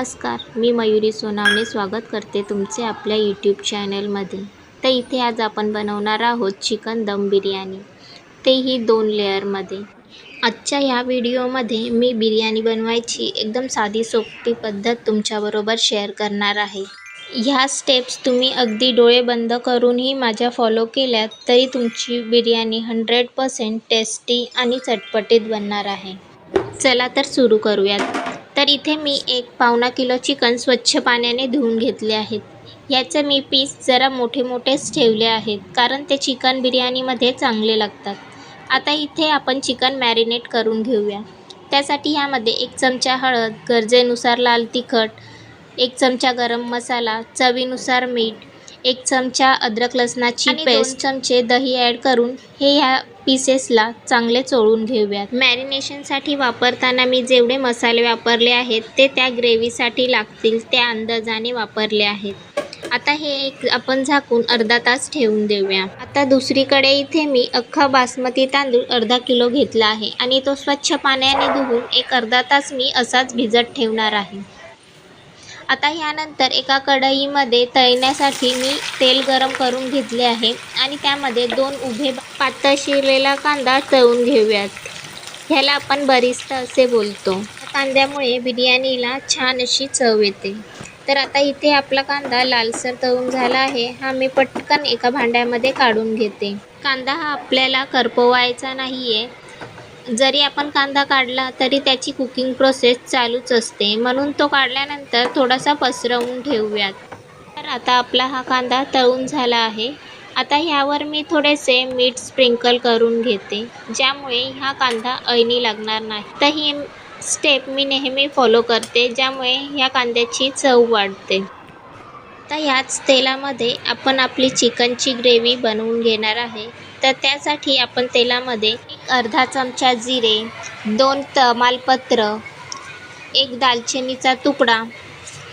नमस्कार मी मयुरी सोनावणे. स्वागत करते तुमचे आपल्या यूट्यूब चॅनलमध्ये तर इथे आज आपण बनवणार आहोत चिकन दम बिर्याणी. तेही दोन लेअरमध्ये आजच्या ह्या व्हिडिओमध्ये मी बिर्याणी बनवायची एकदम साधी सोपी पद्धत तुमच्याबरोबर शेअर करणार आहे. ह्या स्टेप्स तुम्ही अगदी डोळे बंद करूनही माझ्या फॉलो केल्यात तरी तुमची बिर्याणी हंड्रेड पर्सेंट टेस्टी आणि चटपटीत बनणार आहे. चला तर सुरू करूयात. तर इथे मी एक पावणा किलो चिकन स्वच्छ पाण्याने धुवून घेतले आहेत. याचे मी पीस जरा मोठे मोठेच ठेवले आहेत कारण ते चिकन बिर्याणीमध्ये चांगले लागतात. आता इथे आपण चिकन मॅरिनेट करून घेऊया. त्यासाठी ह्यामध्ये एक चमचा हळद गरजेनुसार लाल तिखट एक चमचा गरम मसाला चवीनुसार मीठ एक चमचा अद्रक लसणाची पेस्ट चमचे दही ॲड करून हे ह्या पीसेसला चांगले चोळून घेऊयात. मॅरिनेशनसाठी वापरताना मी जेवढे मसाले वापरले आहेत ते त्या ग्रेव्हीसाठी लागतील त्या अंदाजाने वापरले आहेत. आता हे एक आपण झाकून अर्धा तास ठेवून देऊया. आता दुसरीकडे इथे मी अख्खा बासमती तांदूळ अर्धा किलो घेतला आहे आणि तो स्वच्छ पाण्याने धुवून एक अर्धा तास मी असाच भिजत ठेवणार आहे. आता ह्यानंतर एका कढईमध्ये तळण्यासाठी मी तेल गरम करून घेतले आहे आणि त्यामध्ये दोन उभे पातळ शिरलेला कांदा तळून घेऊयात. ह्याला आपण बरिस्ता असे बोलतो. कांद्यामुळे बिर्याणीला छान अशी चव येते. तर आता इथे आपला कांदा लालसर तळून झाला आहे. हा मी पटकन एका भांड्यामध्ये काढून घेते. कांदा हा आपल्याला करपवायचा नाही आहे जरी आपण कांदा काढला तरी त्याची कुकिंग प्रोसेस चालूच असते. म्हणून तो काढल्यानंतर थोडासा पसरवून ठेवूयात. तर आता आपला हा कांदा तळून झाला आहे. आता ह्यावर मी थोडेसे मीठ स्प्रिंकल करून घेते ज्यामुळे हा कांदा ऐनी लागणार नाही. तर ही स्टेप मी नेहमी फॉलो करते ज्यामुळे ह्या कांद्याची चव वाढते. आता ह्याच तेलामध्ये आपण आपली चिकनची ग्रेव्ही बनवून घेणार आहे. तर त्यासाठी आपण तेलामध्ये एक अर्धा चमचा जिरे दोन तमालपत्र एक दालचिनीचा तुकडा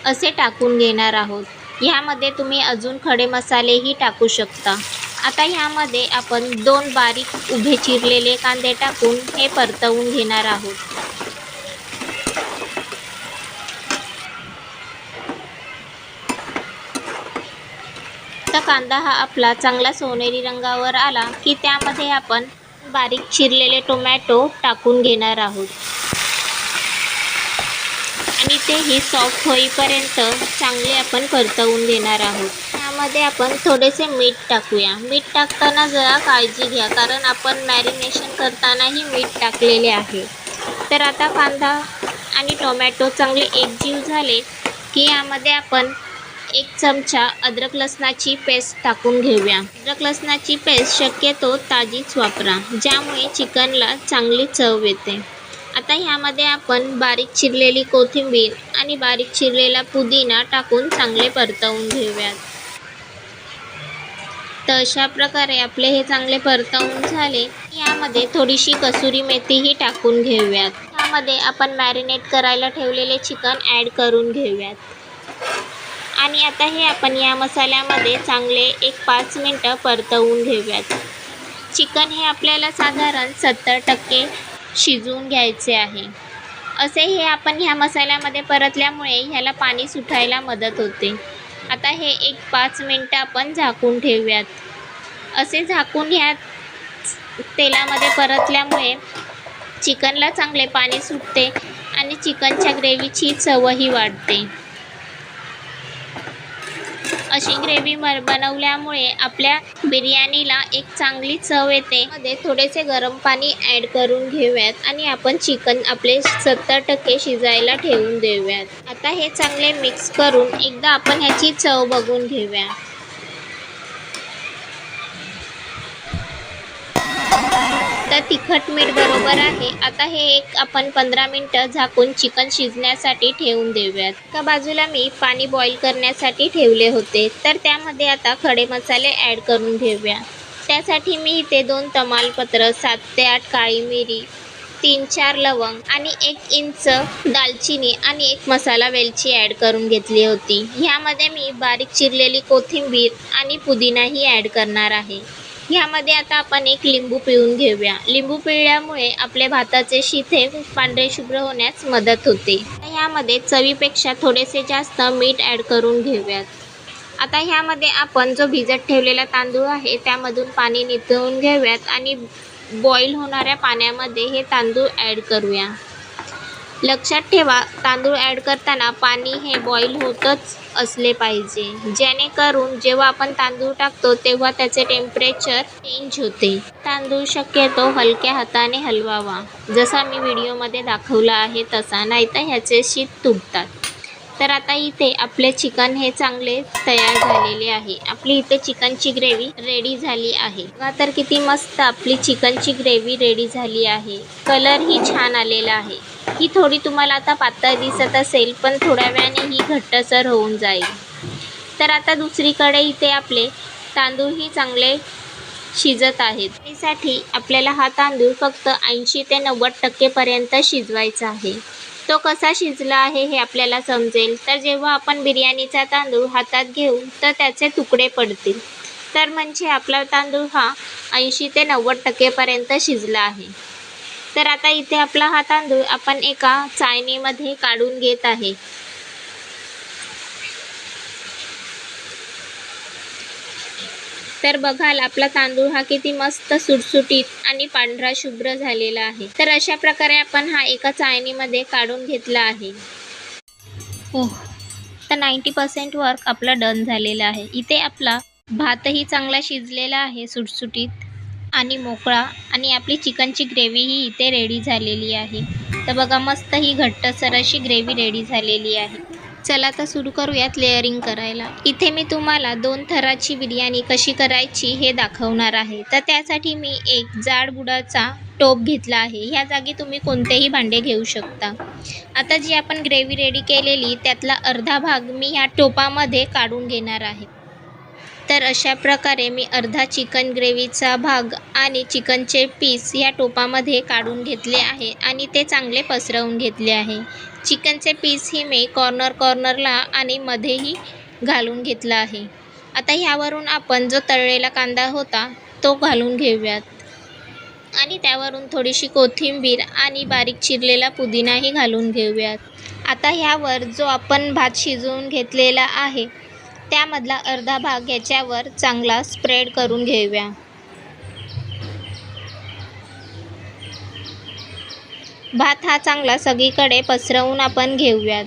असे टाकून घेणार आहोत. ह्यामध्ये तुम्ही अजून खडे मसालेही टाकू शकता. आता ह्यामध्ये आपण दोन बारीक उभे चिरलेले कांदे टाकून हे परतवून घेणार आहोत. आता कांदा हा आपला चांगला सोनेरी रंगावर आला की त्यामध्ये आपण बारीक चिरलेले टोमॅटो टाकून घेणार आहोत. आणि तेही सॉफ्ट होईपर्यंत चांगले आपण परतवून घेणार आहोत. त्यामध्ये आपण थोडेसे मीठ टाकूया. मीठ टाकताना जरा काळजी घ्या कारण आपण मॅरिनेशन करतानाही मीठ टाकलेले आहे. तर आता कांदा आणि टोमॅटो चांगले एकजीव झाले की यामध्ये आपण एक चमचा अद्रक लसणाची पेस्ट टाकून घेऊया. अद्रक लसणाची पेस्ट शक्यतो ताजीच वापरा ज्यामुळे चिकनला चांगली चव येते. आता ह्यामध्ये आपण बारीक चिरलेली कोथिंबीर आणि बारीक चिरलेला पुदिना टाकून चांगले परतवून घेऊयात. तर अशा प्रकारे आपले हे चांगले परतवून झाले यामध्ये थोडीशी कसुरी मेथीही टाकून घेऊयात. त्यामध्ये आपण मॅरिनेट करायला ठेवलेले चिकन ॲड करून घेऊयात. आणि आता हे आपण या मसाल्यामध्ये चांगले एक पाच मिनटं परतवून घेऊयात. चिकन हे आपल्याला साधारण सत्तर टक्के शिजवून घ्यायचे आहे. असे हे आपण ह्या मसाल्यामध्ये परतल्यामुळे ह्याला पाणी सुटायला मदत होते. आता हे एक पाच मिनटं आपण झाकून ठेवूयात. असे झाकून ह्या तेलामध्ये परतल्यामुळे चिकनला चांगले पाणी सुटते आणि चिकनच्या ग्रेव्हीची चवही वाढते. अशी ग्रेव्ही मर बनवल्यामुळे आपल्या बिर्याणीला एक चांगली चव येते. मध्ये थोडेसे गरम पाणी ॲड करून घेऊयात आणि आपण चिकन आपले सत्तर टक्के शिजायला ठेवून देऊयात. आता हे चांगले मिक्स करून एकदा आपण ह्याची चव बघून घेऊया. तर तिखट मीठ बरोबर आहे. आता हे एक आपण पंधरा मिनटं झाकून चिकन शिजण्यासाठी ठेवून देऊयात. एका बाजूला मी पाणी बॉईल करण्यासाठी ठेवले होते. तर त्यामध्ये आता खडे मसाले ॲड करून घेऊया. त्यासाठी मी इथे दोन तमालपत्र सात ते आठ काळी मिरी तीन चार लवंग आणि एक इंच दालचिनी आणि एक मसाला वेलची ॲड करून घेतली होती. ह्यामध्ये मी बारीक चिरलेली कोथिंबीर आणि पुदिनाही ॲड करणार आहे. ह्यामध्ये आता आपण एक लिंबू पिळून घेऊया. लिंबू पिळल्यामुळे आपले भाताचे शिथे पांढरे शुभ्र होण्यास मदत होते. ह्यामध्ये चवीपेक्षा थोडेसे जास्त मीठ ॲड करून घेऊयात. आता ह्यामध्ये आपण जो भिजत ठेवलेला तांदूळ आहे त्यामधून पाणी नितळून घेऊयात आणि बॉईल होणाऱ्या पाण्यामध्ये हे तांदूळ ॲड करूया. लक्षात ठेवा तांदूळ ॲड करताना पाणी हे बॉईल होतच असले पाहिजे. जेणेकरून जेव्हा आपण तांदूळ टाकतो तेव्हा त्याचे टेम्परेचर चेंज होते. तांदूळ शक्यतो हलक्या हाताने हलवावा. जसा मी व्हिडिओमध्ये दाखवला आहे तसा नाहीतर ह्याचे शीत तुटतात. तर आता इथे आपले चिकन हे चांगले तयार झालेले आहे. आपली इथे चिकनची ग्रेव्ही रेडी झाली आहे. बघा तर किती मस्त आपली चिकनची ग्रेव्ही रेडी झाली आहे. कलरही छान आलेला आहे. ही थोडी तुम्हाला आता पातळ दिसत असेल पण थोड्या वेळाने ही घट्टसर होऊन जाईल. तर आता दुसरीकडे इथे आपले तांदूळही चांगले शिजत आहेत. त्यासाठी आपल्याला हा तांदूळ फक्त ऐंशी ते नव्वद टक्केपर्यंत शिजवायचा आहे. तो कसा शिजला आहे हे आपल्याला समजेल. तर जेव्हा आपण बिर्याणीचा तांदूळ हातात घेऊ तर त्याचे तुकडे पडतील. तर म्हणजे आपला तांदूळ हा ऐंशी ते नव्वद टक्केपर्यंत शिजला आहे. तर आता इथे आपला हा तांदूळ आपण एका चाळणीमध्ये काढून घेत आहे. तर बघाल आपला तांदूळ हा किती मस्त सुटसुटीत आणि पांढरा शुभ्र झालेला आहे. तर अशा प्रकारे आपण हा एका चाळणीमध्ये काढून घेतला आहे. हो तर नाईंटी पर्सेंट वर्क आपला डन झालेला आहे. इथे आपला भातही चांगला शिजलेला आहे सुटसुटीत. आणि मोकळा आणि आपली चिकनची ग्रेव्हीही इथे रेडी झालेली आहे. तर बघा मस्त ही घट्टसर अशी ग्रेव्ही रेडी झालेली आहे. चला तर सुरू करूयात लेअरिंग करायला. इथे मी तुम्हाला दोन थराची बिर्याणी कशी करायची हे दाखवणार आहे. तर त्यासाठी मी एक जाड बुडाचा टोप घेतला आहे. ह्या जागी तुम्ही कोणतेही भांडे घेऊ शकता. आता जी आपण ग्रेव्ही रेडी केलेली त्यातला अर्धा भाग मी ह्या टोपामध्ये काढून घेणार आहे. तर अशा प्रकारे मी अर्धा चिकन ग्रेव्हीचा भाग आणि चिकनचे पीस या टोपामध्ये काढून घेतले आहे आणि ते चांगले पसरवून घेतले आहे. चिकनचे पीसही मी कॉर्नर कॉर्नरला आणि मध्येही घालून घेतला आहे. आता ह्यावरून आपण जो तळलेला कांदा होता तो घालून घेऊयात. आणि त्यावरून थोडीशी कोथिंबीर आणि बारीक चिरलेला पुदिनाही घालून घेऊयात. आता ह्यावर जो आपण भात शिजवून घेतलेला आहे त्यामधला अर्धा भाग याच्यावर चांगला स्प्रेड करून घेऊया. भात हा चांगला सगळीकडे पसरवून आपण घेऊयात.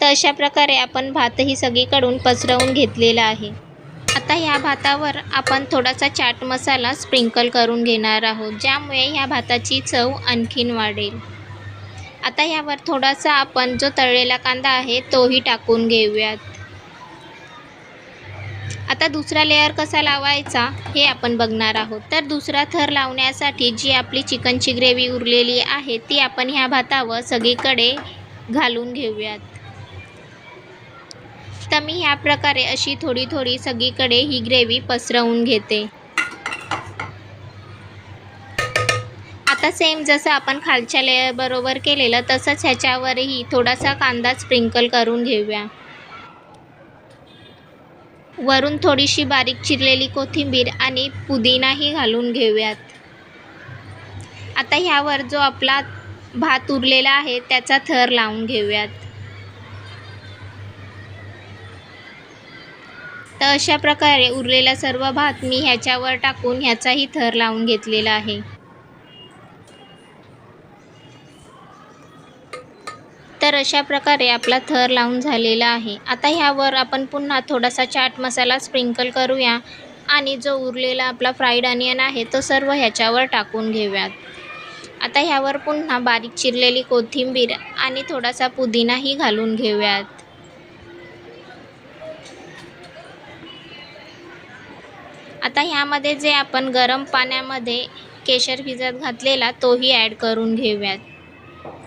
तर अशा प्रकारे आपण भातही सगळीकडून पसरवून घेतलेला आहे. आता ह्या भातावर आपण थोडासा चाट मसाला स्प्रिंकल करून घेणार आहोत ज्यामुळे ह्या भाताची चव आणखीन वाढेल. आता ह्यावर थोडासा आपण जो तळलेला कांदा आहे तोही टाकून घेऊयात. आता दुसरा लेअर कसा लावायचा हे आपण बघणार आहोत. तर दुसरा थर लावण्यासाठी जी आपली चिकनची ग्रेव्ही उरलेली आहे ती आपण ह्या भातावर सगळीकडे घालून घेऊयात. तर मी ह्या प्रकारे अशी थोडी थोडी सगळीकडे ही ग्रेव्ही पसरवून घेते. आता सेम जसं आपण खालच्या लेअरबरोबर केलेलं तसंच ह्याच्यावरही थोडासा कांदा स्प्रिंकल करून घेऊया. वरून थोडीशी बारीक चिरलेली कोथिंबीर आणि पुदिनाही घालून घेऊयात. आता ह्यावर जो आपला भात उरलेला आहे त्याचा थर लावून घेऊयात. तर अशा प्रकारे उरलेला सर्व भात मी ह्याच्यावर टाकून ह्याचाही थर लावून घेतलेला आहे. अशा प्रकारे आपला थर लावून झालेला आहे. आता ह्यावर आपण पुन्हा थोडासा चाट मसाला स्प्रिंकल करूया आणि जो उरलेला आपला फ्राईड अनियन आहे तो सर्व ह्याच्यावर टाकून घेऊयात. आता ह्यावर पुन्हा बारीक चिरलेली कोथिंबीर आणि थोडासा पुदिनाही घालून घेऊयात. आता ह्यामध्ये जे आपण गरम पाण्यामध्ये केशर भिजत घातलेला तोही ॲड करून घेऊयात.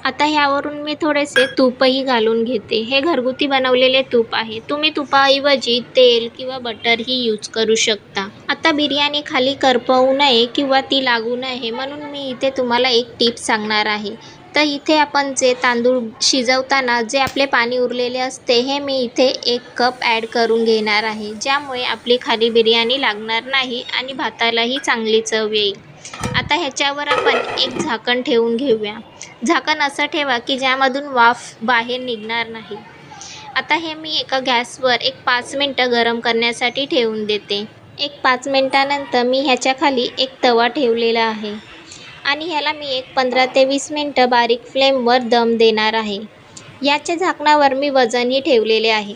आता ह्यावरून मी थोडेसे तूपही घालून घेते. हे घरगुती बनवलेले तूप आहे. तुम्ही तुपाऐवजी तेल किंवा बटरही यूज करू शकता. आता बिर्याणी खाली करपवू नये किंवा ती लागू नये म्हणून मी इथे तुम्हाला एक टिप सांगणार आहे. तर इथे आपण जे तांदूळ शिजवताना जे आपले पाणी उरलेले असते हे मी इथे एक कप ॲड करून घेणार आहे. ज्यामुळे आपली खाली बिर्याणी लागणार नाही आणि भातालाही चांगली चव येईल. आता ह्याच्यावर आपण एक झाकण ठेवून घेऊया. झाकण असं ठेवा की ज्यामधून वाफ बाहेर निघणार नाही. आता हे मी एका गॅसवर एक पाच मिनटं गरम करण्यासाठी ठेवून देते. एक पाच मिनटानंतर मी ह्याच्याखाली एक तवा ठेवलेला आहे. आणि ह्याला मी एक पंधरा ते वीस मिनटं बारीक फ्लेमवर दम देणार आहे. याच्या झाकणावर मी वजनही ठेवलेले आहे.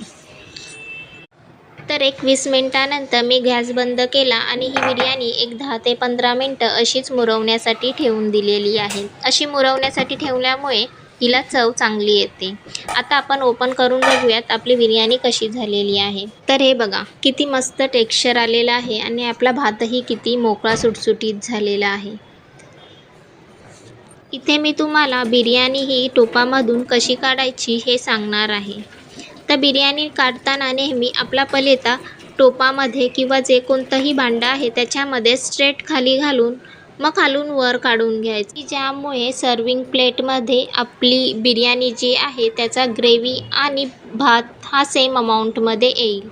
तर एक वीस मिनटानंतर मी गॅस बंद केला आणि ही बिर्याणी एक दहा ते पंधरा मिनटं अशीच मुरवण्यासाठी ठेवून दिलेली आहे. अशी मुरवण्यासाठी ठेवल्यामुळे हिला चव चांगली येते. आता आपण ओपन करून बघूयात आपली बिर्याणी कशी झालेली आहे. तर हे बघा किती मस्त टेक्स्चर आलेलं आहे आणि आपला भातही किती मोकळा सुटसुटीत झालेला आहे. इथे मी तुम्हाला बिर्याणी ही टोपामधून कशी काढायची हे सांगणार आहे. तर बिर्याणी काढताना नेहमी आपला पलेता टोपामध्ये किंवा जे कोणतंही भांडं आहे त्याच्यामध्ये स्ट्रेट खाली घालून मग खालून वर काढून घ्यायची. ज्यामुळे सर्विंग प्लेटमध्ये आपली बिर्याणी जी आहे त्याचा ग्रेव्ही आणि भात हा सेम अमाऊंटमध्ये येईल.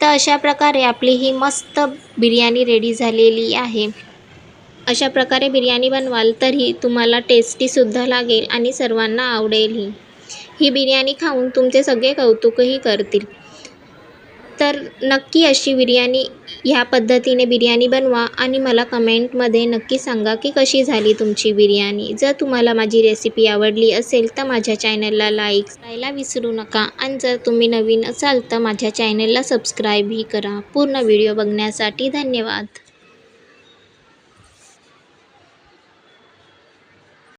तर अशा प्रकारे आपली ही मस्त बिर्याणी रेडी झालेली आहे. अशा प्रकारे बिर्याणी बनवाल तरी तुम्हाला टेस्टीसुद्धा लागेल आणि सर्वांना आवडेलही. ही बिर्याणी खाऊन तुमचे सगळे कौतुकही करतील. तर नक्की अशी बिर्याणी ह्या पद्धतीने बिर्याणी बनवा आणि मला कमेंटमध्ये नक्की सांगा की कशी झाली तुमची बिर्याणी. जर तुम्हाला माझी रेसिपी आवडली असेल तर माझ्या चॅनलला लाईक करायला विसरू नका आणि जर तुम्ही नवीन असाल तर माझ्या चॅनलला सबस्क्राईबही करा. पूर्ण व्हिडिओ बघण्यासाठी धन्यवाद.